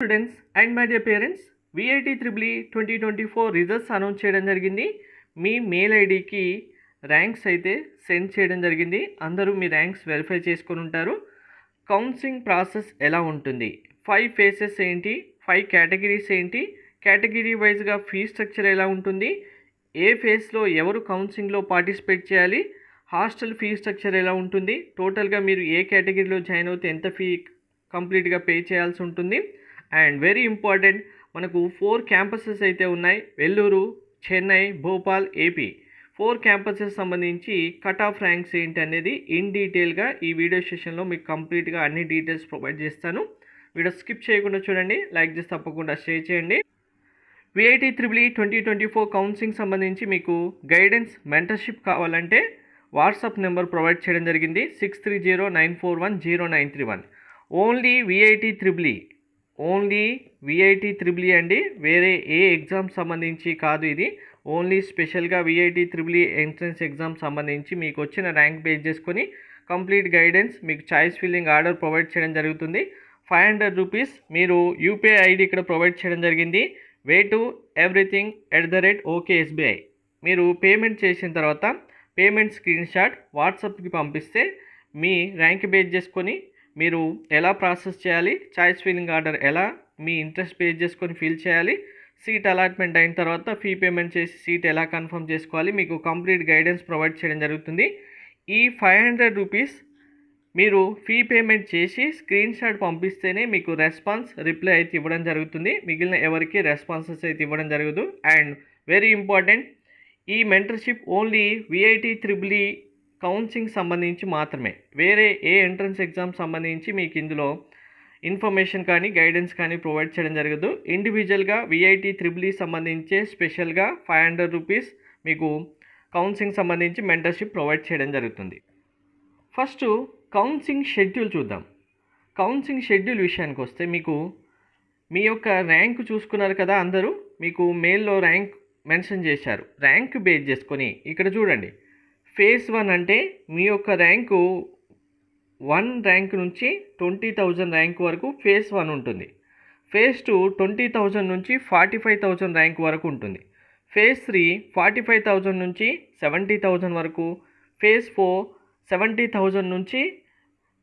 Students and my dear parents VIT triple twenty twenty four results announce చేయడం జరిగింది. మీ mail ఐడికి ranks అయితే సెండ్ చేయడం జరిగింది. అందరూ మీ ర్యాంక్స్ వెరిఫై చేసుకొని ఉంటారు. కౌన్సిలింగ్ ప్రాసెస్ ఎలా ఉంటుంది? ఫైవ్ ఫేసెస్ ఏంటి? ఫైవ్ కేటగిరీస్ ఏంటి? కేటగిరీ వైజ్గా ఫీ స్ట్రక్చర్ ఎలా ఉంటుంది? ఏ ఫేస్లో ఎవరు కౌన్సిలింగ్లో పార్టిసిపేట్ చేయాలి? హాస్టల్ ఫీ స్ట్రక్చర్ ఎలా ఉంటుంది? టోటల్గా మీరు ఏ కేటగిరీలో జాయిన్ అవుతే ఎంత ఫీ కంప్లీట్గా పే చేయాల్సి ఉంటుంది? అండ్ వెరీ ఇంపార్టెంట్ మనకు ఫోర్ క్యాంపసెస్ అయితే ఉన్నాయి. Vellore Chennai Bhopal AP. Four campuses సంబంధించి కట్ ఆఫ్ ర్యాంక్స్ ఏంటి అనేది ఇన్ డీటెయిల్గా ఈ వీడియో సెషన్లో మీకు కంప్లీట్గా అన్ని డీటెయిల్స్ ప్రొవైడ్ చేస్తాను. వీడియో స్కిప్ చేయకుండా చూడండి లైక్ చేసి తప్పకుండా షేర్ చేయండి. VIT triple twenty twenty four counselling సంబంధించి మీకు గైడెన్స్ మెంటర్షిప్ కావాలంటే వాట్సాప్ నెంబర్ ప్రొవైడ్ చేయడం జరిగింది six three zero nine four one zero nine three one. Only VIT triple only VIT triple e అండి. వేరే ఏ ఎగ్జామ్ సంబంధించి కాదు ఇది. ఓన్లీ స్పెషల్గా విఐటి త్రిబుల్ ఎంట్రన్స్ ఎగ్జామ్ సంబంధించి మీకు వచ్చిన ర్యాంక్ బేస్ చేసుకొని కంప్లీట్ గైడెన్స్ మీకు చాయిస్ ఫిల్లింగ్ ఆర్డర్ ప్రొవైడ్ చేయడం జరుగుతుంది. ఫైవ్ హండ్రెడ్ రూపీస్ మీరు యూపీఐ ఐడి ఇక్కడ ప్రొవైడ్ చేయడం జరిగింది. Way to everything at the rate okay SBI మీరు పేమెంట్ చేసిన తర్వాత పేమెంట్ స్క్రీన్ షాట్ వాట్సాప్కి పంపిస్తే మీ ర్యాంక్ బేస్ చేసుకొని మీరు ఎలా ప్రాసెస్ చేయాలి? చాయిస్ ఫీలింగ్ ఆర్డర్ ఎలా? మీ ఇంట్రెస్ట్ పే చేసుకొని ఫిల్ చేయాలి. సీట్ అలాట్మెంట్ అయిన తర్వాత ఫీ పేమెంట్ చేసి సీట్ ఎలా కన్ఫర్మ్ చేసుకోవాలి మీకు కంప్లీట్ గైడెన్స్ ప్రొవైడ్ చేయడం జరుగుతుంది. ఈ ఫైవ్ హండ్రెడ్ రూపీస్ మీరు ఫీ పేమెంట్ చేసి స్క్రీన్ షాట్ పంపిస్తేనే మీకు రెస్పాన్స్ రిప్లై అయితే ఇవ్వడం జరుగుతుంది. మిగిలిన ఎవరికి రెస్పాన్సెస్ అయితే ఇవ్వడం జరగదు. అండ్ వెరీ ఇంపార్టెంట్ ఈ mentorship only VIT triple counselling సంబంధించి మాత్రమే. వేరే ఏ ఎంట్రన్స్ ఎగ్జామ్ సంబంధించి మీకు ఇందులో ఇన్ఫర్మేషన్ కానీ గైడెన్స్ కానీ ప్రొవైడ్ చేయడం జరగదు. ఇండివిజువల్గా విఐటి త్రిబుల్ సంబంధించే స్పెషల్గా ఫైవ్ హండ్రెడ్ రూపీస్ మీకు కౌన్సిలింగ్ సంబంధించి మెంటర్షిప్ ప్రొవైడ్ చేయడం జరుగుతుంది. ఫస్ట్ కౌన్సిలింగ్ షెడ్యూల్ చూద్దాం. కౌన్సిలింగ్ షెడ్యూల్ విషయానికి వస్తే మీకు మీ యొక్క ర్యాంక్ చూసుకున్నారు కదా అందరూ మీకు మెయిల్లో ర్యాంక్ మెన్షన్ చేశారు. ర్యాంక్ బేస్ చేసుకొని ఇక్కడ చూడండి. ఫేస్ వన్ అంటే మీ యొక్క ర్యాంకు వన్ ర్యాంక్ నుంచి ట్వంటీ థౌజండ్ ర్యాంక్ వరకు ఫేస్ వన్ ఉంటుంది. ఫేస్ టూ ట్వంటీ థౌజండ్ నుంచి ఫార్టీ ఫైవ్ థౌజండ్ ర్యాంక్ వరకు ఉంటుంది. Phase three forty five thousand నుంచి సెవెంటీ థౌజండ్ వరకు. ఫేజ్ ఫోర్ సెవెంటీ థౌజండ్ నుంచి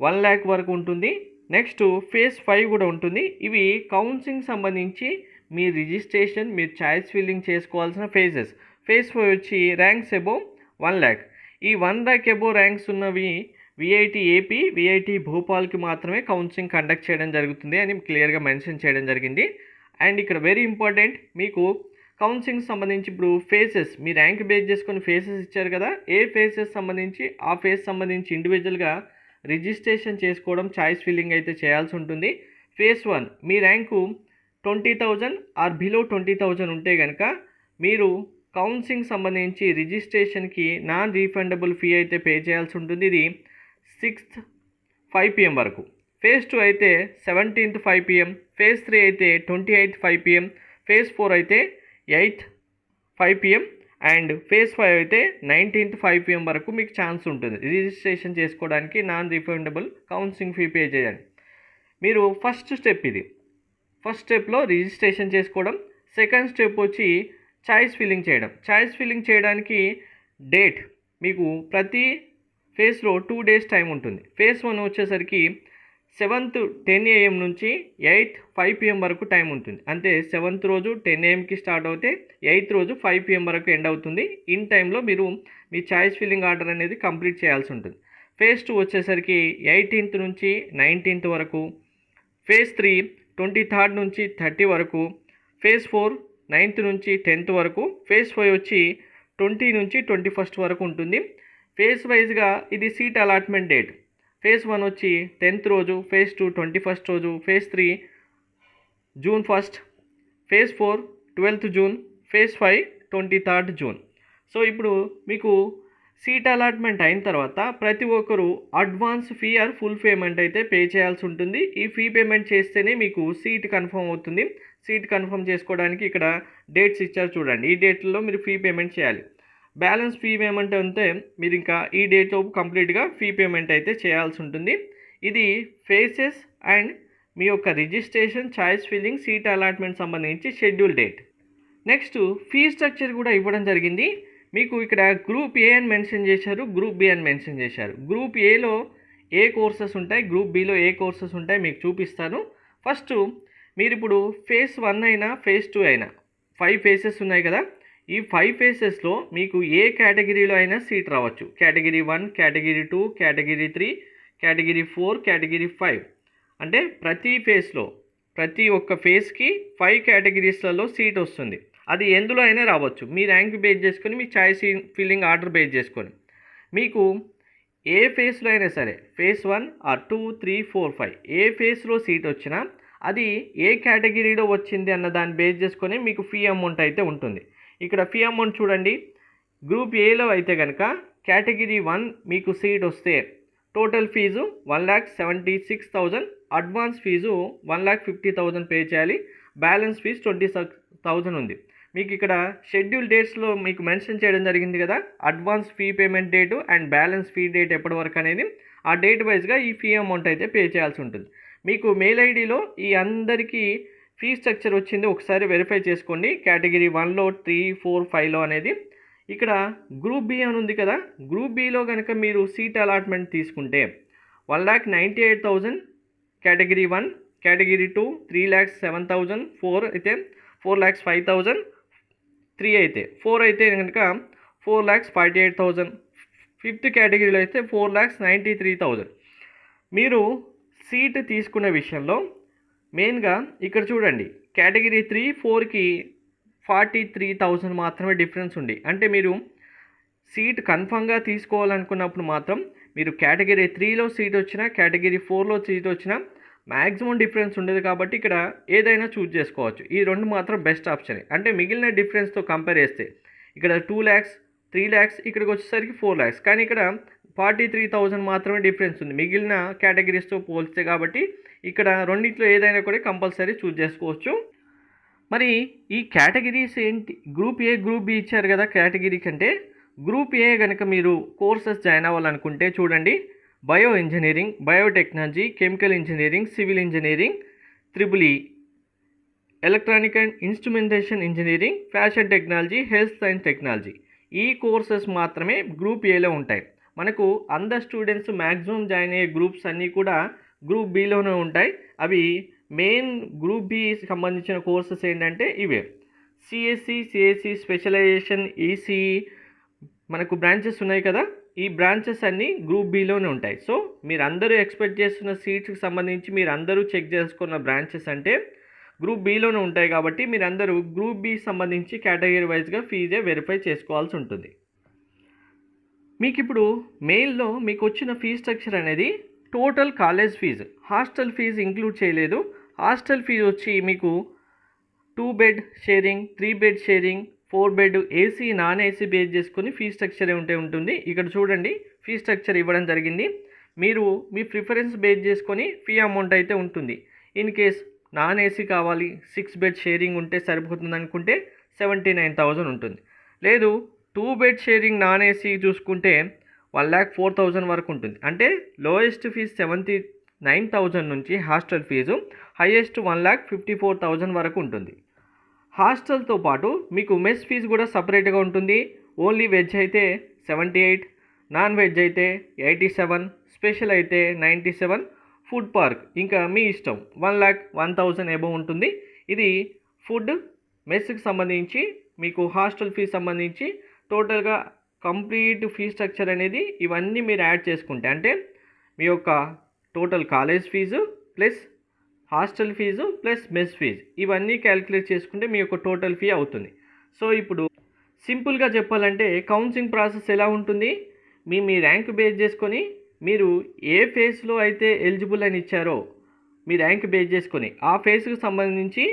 వన్ ల్యాక్ వరకు ఉంటుంది. నెక్స్ట్ ఫేజ్ ఫైవ్ కూడా ఉంటుంది. ఇవి కౌన్సిలింగ్ సంబంధించి మీ రిజిస్ట్రేషన్ మీరు ఛాయిస్ ఫిల్లింగ్ చేసుకోవాల్సిన ఫేజెస్. ఫేజ్ ఫైవ్ వచ్చి ర్యాంక్స్ అబౌవ్ వన్ ల్యాక్. ఈ వన్ ల్యాక్ ఎబో ర్యాంక్స్ ఉన్నవి విఐటి ఏపీ విఐటి భోపాల్కి మాత్రమే కౌన్సిలింగ్ కండక్ట్ చేయడం జరుగుతుంది అని క్లియర్గా మెన్షన్ చేయడం జరిగింది. అండ్ ఇక్కడ వెరీ ఇంపార్టెంట్ మీకు కౌన్సిలింగ్ సంబంధించి ఇప్పుడు ఫేసెస్ మీ ర్యాంక్ బేస్ చేసుకొని ఫేసెస్ ఇచ్చారు కదా ఏ ఫేసెస్ సంబంధించి ఆ ఫేస్ సంబంధించి ఇండివిజువల్గా రిజిస్ట్రేషన్ చేసుకోవడం చాయిస్ ఫిల్లింగ్ అయితే చేయాల్సి ఉంటుంది. Phase one me rank twenty thousand or below twenty thousand ఉంటే కనుక మీరు కౌన్సిలింగ్ సంబంధించి రిజిస్ట్రేషన్కి నాన్ రీఫండబుల్ ఫీ అయితే పే చేయాల్సి ఉంటుంది. ఇది సిక్స్త్ ఫైవ్ పిఎం వరకు. ఫేజ్ టూ అయితే seventeenth five PM. Phase three అయితే twenty eighth five PM. Phase four అయితే eighth five PM. And phase five అయితే నైన్టీన్త్ ఫైవ్ పిఎం వరకు మీకు ఛాన్స్ ఉంటుంది. రిజిస్ట్రేషన్ చేసుకోవడానికి non refundable counselling fee pay చేయండి మీరు ఫస్ట్ స్టెప్ ఇది. ఫస్ట్ స్టెప్లో రిజిస్ట్రేషన్ చేసుకోవడం. సెకండ్ స్టెప్ వచ్చి ఛాయిస్ ఫిల్లింగ్ చేయడం. ఛాయిస్ ఫిల్లింగ్ చేయడానికి డేట్ మీకు ప్రతి ఫేస్లో టూ డేస్ టైం ఉంటుంది. ఫేస్ వన్ వచ్చేసరికి సెవెంత్ టెన్ ఏఎం నుంచి ఎయిత్ ఫైవ్ పిఎం వరకు టైం ఉంటుంది. అంటే సెవెంత్ రోజు టెన్ ఏఎంకి స్టార్ట్ అవుతే ఎయిత్ రోజు ఫైవ్ పిఎం వరకు ఎండ్ అవుతుంది. ఇన్ టైంలో మీరు మీ ఛాయిస్ ఫిల్లింగ్ ఆర్డర్ అనేది కంప్లీట్ చేయాల్సి ఉంటుంది. ఫేజ్ టూ వచ్చేసరికి ఎయిటీన్త్ నుంచి నైన్టీన్త్ వరకు ఫేజ్ త్రీ ట్వంటీ థర్డ్ నుంచి థర్టీ వరకు ఫేజ్ ఫోర్ నైన్త్ నుంచి టెన్త్ వరకు ఫేజ్ ఫైవ్ వచ్చి ట్వంటీ నుంచి ట్వంటీ ఫస్ట్ వరకు ఉంటుంది. ఫేజ్ వైజ్గా ఇది seat allotment date. Phase one వచ్చి టెన్త్ రోజు ఫేజ్ టూ ట్వంటీ ఫస్ట్ రోజు phase three June first phase four twelfth June phase five twenty third June. So ఇప్పుడు మీకు సీట్ అలాట్మెంట్ అయిన తర్వాత ప్రతి ఒక్కరు advance fee or full payment అయితే పే చేయాల్సి ఉంటుంది. ఈ ఫీ పేమెంట్ చేస్తేనే మీకు సీట్ కన్ఫర్మ్ అవుతుంది. సీట్ కన్ఫర్మ్ చేసుకోవడానికి ఇక్కడ డేట్స్ ఇచ్చారు చూడండి. ఈ డేట్లో మీరు ఫీ పేమెంట్ చేయాలి. బ్యాలెన్స్ ఫీ పేమెంట్ అంటే మీరు ఇంకా ఈ డేట్లో కంప్లీట్గా ఫీ పేమెంట్ అయితే చేయాల్సి ఉంటుంది. ఇది ఫేసెస్ అండ్ మీ యొక్క registration choice filling seat allotment సంబంధించి schedule date. Next fee structure కూడా ఇవ్వడం జరిగింది. మీకు ఇక్కడ గ్రూప్ ఏ అని మెన్షన్ చేశారు గ్రూప్ బి అని మెన్షన్ చేశారు. గ్రూప్ ఏలో ఏ కోర్సెస్ ఉంటాయి గ్రూప్ బిలో ఏ కోర్సెస్ ఉంటాయి మీకు చూపిస్తాను. ఫస్ట్ మీరు ఇప్పుడు ఫేస్ వన్ అయినా ఫేస్ టూ అయినా ఫైవ్ ఫేసెస్ ఉన్నాయి కదా? ఈ ఫైవ్ ఫేసెస్లో మీకు ఏ కేటగిరీలో అయినా సీట్ రావచ్చు. Category one category two category three category four category five. అంటే ప్రతి ఫేస్లో ప్రతి ఒక్క ఫేస్కి ఫైవ్ కేటగిరీస్లలో సీట్ వస్తుంది. అది ఎందులో అయినా రావచ్చు. మీ ర్యాంక్ బేస్ చేసుకొని మీ ఛాయిస్ ఫిల్లింగ్ ఆర్డర్ బేస్ చేసుకొని. మీకు ఏ ఫేస్లో అయినా సరే phase one or two three four five ఏ ఫేస్లో సీట్ వచ్చినా అది ఏ కేటగిరీలో వచ్చింది అన్న దాన్ని బేస్ చేసుకొని మీకు ఫీ అమౌంట్ అయితే ఉంటుంది. ఇక్కడ ఫీ అమౌంట్ చూడండి. గ్రూప్ ఏలో అయితే కనుక కేటగిరీ వన్ మీకు సీట్ వస్తే total fees one lakh seventy six thousand advance fees one lakh fifty thousand pay చేయాలి. బ్యాలెన్స్ ఫీజు ట్వంటీ థౌజండ్ ఉంది. మీకు ఇక్కడ షెడ్యూల్ డేట్స్లో మీకు మెన్షన్ చేయడం జరిగింది కదా advance fee payment date and balance fee date ఎప్పటి వరకు అనేది. ఆ డేట్ వైజ్గా ఈ ఫీ అమౌంట్ అయితే పే చేయాల్సి ఉంటుంది. మీకు మెయిల్ ఐడిలో ఈ అందరికీ ఫీ స్ట్రక్చర్ వచ్చింది ఒకసారి వెరిఫై చేసుకోండి. కేటగిరీ వన్లో త్రీ ఫోర్ ఫైవ్లో అనేది. ఇక్కడ గ్రూప్ బి అని ఉంది కదా గ్రూప్ బిలో కనుక మీరు సీట్ అలాట్మెంట్ తీసుకుంటే one lakh ninety eight thousand category one category two three lakhs seven thousand four అయితే four lakhs five thousand three అయితే. ఫోర్ అయితే కనుక four lakhs forty eight thousand fifth కేటగిరీలో అయితే four lakhs ninety three thousand. మీరు seat తీసుకునే విషయంలో మెయిన్గా ఇక్కడ చూడండి కేటగిరీ త్రీ ఫోర్కి ఫార్టీ త్రీ థౌజండ్ మాత్రమే డిఫరెన్స్ ఉంది. అంటే మీరు సీట్ కన్ఫామ్గా తీసుకోవాలనుకున్నప్పుడు మాత్రం మీరు కేటగిరీ త్రీలో సీట్ వచ్చినా కేటగిరీ ఫోర్లో సీట్ వచ్చినా మ్యాక్సిమం డిఫరెన్స్ ఉండదు కాబట్టి ఇక్కడ ఏదైనా చూజ్ చేసుకోవచ్చు. ఈ రెండు మాత్రం బెస్ట్ ఆప్షన్. అంటే మిగిలిన డిఫరెన్స్తో కంపేర్ చేస్తే ఇక్కడ టూ ల్యాక్స్ త్రీ ల్యాక్స్ ఇక్కడికి వచ్చేసరికి ఫోర్ ల్యాక్స్. కానీ ఇక్కడ ఫార్టీ త్రీ థౌజండ్ మాత్రమే డిఫరెన్స్ ఉంది. మిగిలిన కేటగిరీస్తో పోల్స్తే కాబట్టి ఇక్కడ రెండింటిలో ఏదైనా కూడా కంపల్సరీ చూజ్ చేసుకోవచ్చు. మరి ఈ కేటగిరీస్ ఏంటి? గ్రూప్ ఏ గ్రూప్ బి ఇచ్చారు కదా కేటగిరీ కంటే. గ్రూప్ ఏ కనుక మీరు కోర్సెస్ జాయిన్ అవ్వాలనుకుంటే చూడండి. Bio engineering biotechnology chemical engineering civil engineering triple E. Electronic and instrumentation engineering fashion technology health science technology. ఈ కోర్సెస్ మాత్రమే గ్రూప్ ఏలో ఉంటాయి. మనకు అందరు స్టూడెంట్స్ మ్యాక్సిమం జాయిన్ అయ్యే గ్రూప్స్ అన్నీ కూడా గ్రూప్ బిలోనే ఉంటాయి. అవి మెయిన్ గ్రూప్ బి సంబంధించిన కోర్సెస్ ఏంటంటే ఇవే. సిఎస్సి సిఎస్సి స్పెషలైజేషన్ ఈసీఈ మనకు బ్రాంచెస్ ఉన్నాయి కదా. ఈ బ్రాంచెస్ అన్నీ గ్రూప్ బిలోనే ఉంటాయి. సో మీరు అందరూ ఎక్స్పెక్ట్ చేస్తున్న సీట్స్కి సంబంధించి మీరు అందరూ చెక్ చేసుకున్న బ్రాంచెస్ అంటే గ్రూప్ బిలోనే ఉంటాయి కాబట్టి మీరు అందరూ గ్రూప్ బి సంబంధించి కేటగిరీ వైజ్గా ఫీజే వెరిఫై చేసుకోవాల్సి ఉంటుంది. మీకు ఇప్పుడు మెయిల్లో మీకు వచ్చిన ఫీ స్ట్రక్చర్ అనేది total college fees hostel fees include చేయలేదు. హాస్టల్ ఫీజు వచ్చి మీకు two bed sharing three bed sharing four bed AC non AC base చేసుకుని ఫీ స్ట్రక్చర్ ఉంటే ఉంటుంది. ఇక్కడ చూడండి ఫీ స్ట్రక్చర్ ఇవ్వడం జరిగింది. మీరు మీ ప్రిఫరెన్స్ బేస్ చేసుకొని ఫీ అమౌంట్ అయితే ఉంటుంది. ఇన్ కేస్ నాన్ ఏసీ కావాలి సిక్స్ బెడ్ షేరింగ్ ఉంటే సరిపోతుంది అనుకుంటే సెవెంటీ నైన్ థౌజండ్ ఉంటుంది. లేదు two bed sharing non AC చూసుకుంటే వన్ ల్యాక్ ఫోర్ థౌజండ్ వరకు ఉంటుంది. అంటే lowest fees seventy nine thousand నుంచి hostel fees highest one lakh fifty four thousand వరకు ఉంటుంది. హాస్టల్తో పాటు మీకు మెస్ ఫీజు కూడా సపరేట్గా ఉంటుంది. ఓన్లీ వెజ్ అయితే సెవెంటీ ఎయిట్ నాన్ వెజ్ అయితే ఎయిటీ సెవెన్ స్పెషల్ అయితే నైంటీ సెవెన్ ఫుడ్ పార్క్ ఇంకా మీ ఇష్టం one lakh one thousand above ఉంటుంది. ఇది ఫుడ్ మెస్కి సంబంధించి మీకు హాస్టల్ ఫీజు సంబంధించి టోటల్గా కంప్లీట్ ఫీ స్ట్రక్చర్ అనేది ఇవన్నీ మీరు యాడ్ చేసుకుంటే అంటే మీ యొక్క total college fees plus hostel fees plus mess fees ఇవన్నీ క్యాలిక్యులేట్ చేసుకుంటే మీ యొక్క టోటల్ ఫీ అవుతుంది. సో ఇప్పుడు సింపుల్గా చెప్పాలంటే కౌన్సిలింగ్ ప్రాసెస్ ఎలా ఉంటుంది? మీ మీ ర్యాంక్ బేస్ చేసుకొని మీరు ఏ ఫేజ్లో అయితే ఎలిజిబుల్ అని ఇచ్చారో మీ ర్యాంక్ బేస్ చేసుకొని ఆ ఫేజ్కి సంబంధించి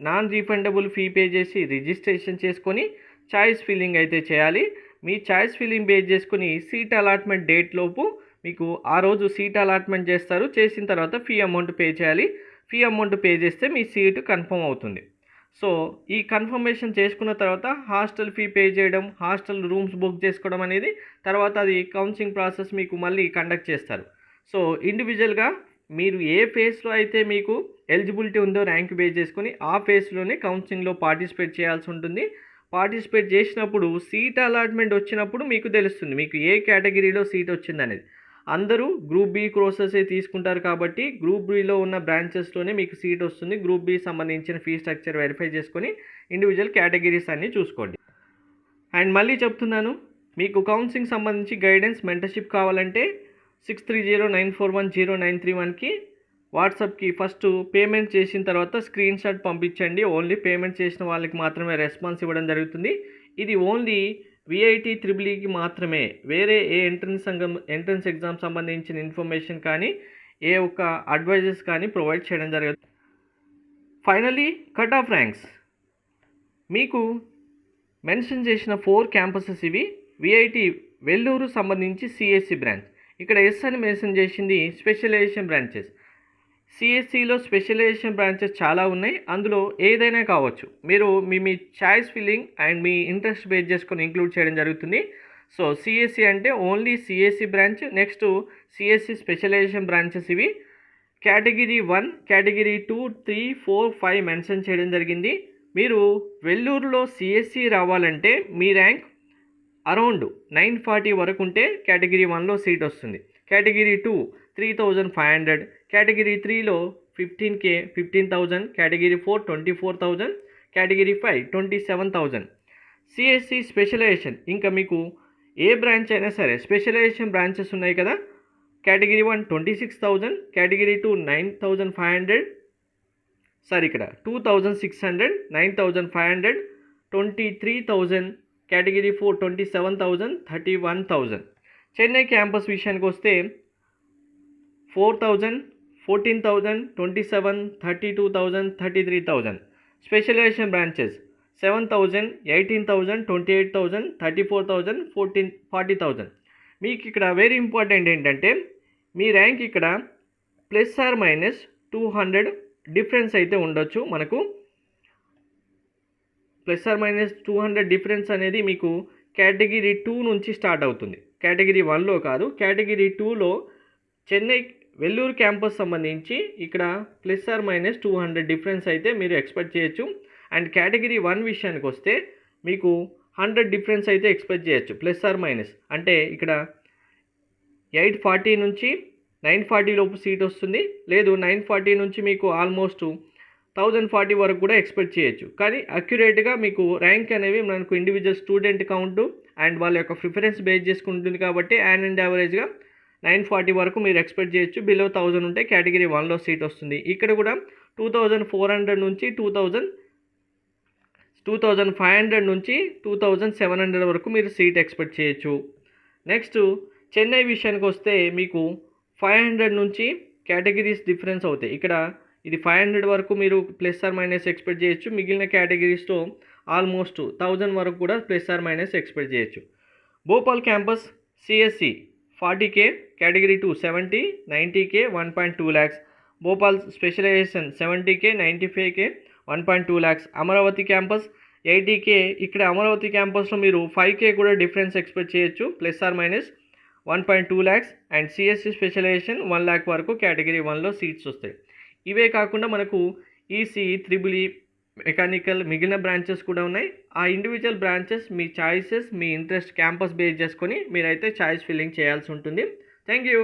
నాన్ రీఫండబుల్ ఫీ పే చేసి రిజిస్ట్రేషన్ చేసుకొని ఛాయిస్ ఫిల్లింగ్ అయితే చేయాలి. మీ ఛాయిస్ ఫిల్లింగ్ బేస్ చేసుకుని సీట్ అలాట్మెంట్ డేట్ లోపు మీకు ఆ రోజు సీట్ అలాట్మెంట్ చేస్తారు. చేసిన తర్వాత ఫీ అమౌంట్ పే చేయాలి. ఫీ అమౌంట్ పే చేస్తే మీ సీటు కన్ఫర్మ్ అవుతుంది. సో ఈ కన్ఫర్మేషన్ చేసుకున్న తర్వాత హాస్టల్ ఫీ పే చేయడం హాస్టల్ రూమ్స్ బుక్ చేసుకోవడం అనేది తర్వాత అది కౌన్సిలింగ్ ప్రాసెస్ మీకు మళ్ళీ కండక్ట్ చేస్తారు. సో ఇండివిజువల్గా మీరు ఏ ఫేస్లో అయితే మీకు ఎలిజిబిలిటీ ఉందో ర్యాంక్ బేస్ చేసుకుని ఆ ఫేస్లోనే కౌన్సిలింగ్లో పార్టిసిపేట్ చేయాల్సి ఉంటుంది. పార్టిసిపేట్ చేసినప్పుడు సీట్ అలాట్మెంట్ వచ్చినప్పుడు మీకు తెలుస్తుంది మీకు ఏ కేటగిరీలో సీట్ వచ్చిందనేది. అందరూ గ్రూప్ బి కోర్సెసే తీసుకుంటారు కాబట్టి గ్రూప్ బిలో ఉన్న బ్రాంచెస్లోనే మీకు సీట్ వస్తుంది. గ్రూప్ బి సంబంధించిన ఫీ స్ట్రక్చర్ వెరిఫై చేసుకొని ఇండివిజువల్ కేటగిరీస్ అన్నీ చూసుకోండి. అండ్ మళ్ళీ చెప్తున్నాను మీకు కౌన్సిలింగ్ సంబంధించి గైడెన్స్ మెంటర్షిప్ కావాలంటే six three zero nine four one zero nine three వన్కి వాట్సాప్కి ఫస్ట్ పేమెంట్ చేసిన తర్వాత స్క్రీన్ షాట్ పంపించండి. ఓన్లీ పేమెంట్ చేసిన వాళ్ళకి మాత్రమే రెస్పాన్స్ ఇవ్వడం జరుగుతుంది. ఇది ఓన్లీ విఐటి త్రిబులీకి మాత్రమే. వేరే ఏ ఎంట్రన్స్ సంఘం ఎంట్రన్స్ ఎగ్జామ్ సంబంధించిన ఇన్ఫర్మేషన్ కానీ ఏ ఒక్క అడ్వైజెస్ కానీ ప్రొవైడ్ చేయడం జరగదు ఫైనలీ కట్ ఆఫ్ ర్యాంక్స్. మీకు మెన్షన్ చేసిన ఫోర్ క్యాంపసెస్ ఇవి. విఐటి వెల్లూరు సంబంధించి సిఎస్సి బ్రాంచ్. ఇక్కడ ఎస్ అని మెన్షన్ చేసింది స్పెషలైజేషన్ బ్రాంచెస్. సిఎస్సిలో స్పెషలైజేషన్ బ్రాంచెస్ చాలా ఉన్నాయి. అందులో ఏదైనా కావచ్చు. మీరు మీ మీ చాయిస్ ఫిల్లింగ్ అండ్ మీ ఇంట్రెస్ట్ బేస్ చేసుకొని ఇంక్లూడ్ చేయడం జరుగుతుంది. సో సిఎస్సి అంటే only CSE branch next CSE specialization branches ఇవి. Category one category two three four five mention చేయడం జరిగింది. మీరు వెల్లూరులో సిఎస్సి రావాలంటే మీ ర్యాంక్ అరౌండ్ నైన్ ఫార్టీ వరకు ఉంటే కేటగిరీ వన్లో సీట్ వస్తుంది. Category two three thousand five hundred category త్రీలో fifteen K fifteen thousand category four twenty four thousand category five twenty seven thousand. CSE specialization. ఇంకా మీకు ఏ బ్రాంచ్ అయినా సరే స్పెషలైజేషన్ బ్రాంచెస్ ఉన్నాయి కదా? Category one twenty six thousand category two nine thousand five hundred sir ఇక్కడ two thousand six hundred nine thousand five hundred twenty three thousand category four twenty seven thousand thirty one thousand. Chennai campus విషయానికి వస్తే four thousand fourteen thousand twenty seven thirty two thousand thirty three thousand specialization branches seven thousand eighteen thousand twenty eight thousand thirty four thousand fourteen forty thousand మీకు ఇక్కడ very important ఏంటంటే మీ rank ఇక్కడ plus or minus two hundred difference అయితే ఉండొచ్చు మనకు. Plus or minus two hundred difference అనేది మీకు కేటగిరీ టూ నుంచి స్టార్ట్ అవుతుంది. కేటగిరీ వన్లో కాదు కేటగిరీ టూలో చెన్నై వెల్లూరు క్యాంపస్ సంబంధించి ఇక్కడ plus or minus two hundred difference అయితే మీరు ఎక్స్పెక్ట్ చేయొచ్చు. అండ్ కేటగిరీ వన్ విషయానికి వస్తే మీకు హండ్రెడ్ డిఫరెన్స్ అయితే ఎక్స్పెక్ట్ చేయొచ్చు ప్లస్ ఆర్ మైనస్. అంటే ఇక్కడ ఎయిట్ ఫార్టీ నుంచి నైన్ ఫార్టీ లోపు సీట్ వస్తుంది. లేదు నైన్ ఫార్టీ నుంచి మీకు ఆల్మోస్ట్ థౌజండ్ ఫార్టీ వరకు కూడా ఎక్స్పెక్ట్ చేయొచ్చు. కానీ అక్యురేట్గా మీకు ర్యాంక్ అనేవి మనకు ఇండివిజువల్ స్టూడెంట్ కౌంటు అండ్ వాళ్ళ యొక్క ప్రిఫరెన్స్ బేస్ చేసుకుంటుంది కాబట్టి యాన్ అండ్ యావరేజ్గా నైన్ ఫార్టీ వరకు మీరు ఎక్స్పెక్ట్ చేయొచ్చు. బిలో థౌజండ్ ఉంటే కేటగిరీ వన్లో సీట్ వస్తుంది. ఇక్కడ కూడా టూ థౌజండ్ ఫోర్ హండ్రెడ్ నుంచి two thousand two thousand five hundred నుంచి టూ థౌజండ్ సెవెన్ హండ్రెడ్ వరకు మీరు సీట్ ఎక్స్పెక్ట్ చేయొచ్చు. నెక్స్ట్ చెన్నై విషయానికి వస్తే మీకు ఫైవ్ హండ్రెడ్ నుంచి కేటగిరీస్ డిఫరెన్స్ అవుతాయి. ఇక్కడ ఇది ఫైవ్ హండ్రెడ్ వరకు మీరు ప్లస్ ఆర్ మైనస్ ఎక్స్పెక్ట్ చేయొచ్చు. మిగిలిన కేటగిరీస్తో ఆల్మోస్ట్ థౌజండ్ వరకు కూడా ప్లస్ ఆర్ మైనస్ ఎక్స్పెక్ట్ చేయొచ్చు. Bhopal campus CSE forty K category two seventy ninety K one point two lakhs Bhopal specialization seventy K ninety five K one point two lakhs Amaravati campus eighty K. ఇక్కడ అమరావతి క్యాంపస్లో మీరు five K కూడా difference expect చేయొచ్చు plus or minus one point two lakhs and CSE specialization one lakh వరకు category వన్లో seats వస్తాయి. ఇవే కాకుండా మనకు ఈసీ త్రిబుల్ మెకానికల్ మిగిలిన బ్రాంచెస్ కూడా ఉన్నాయి. ఆ ఇండివిజువల్ బ్రాంచెస్ మీ చాయిసెస్ మీ ఇంట్రెస్ట్ క్యాంపస్ బేస్ చేసుకొని మీరైతే చాయిస్ ఫిల్లింగ్ చేయాల్సి ఉంటుంది. Thank you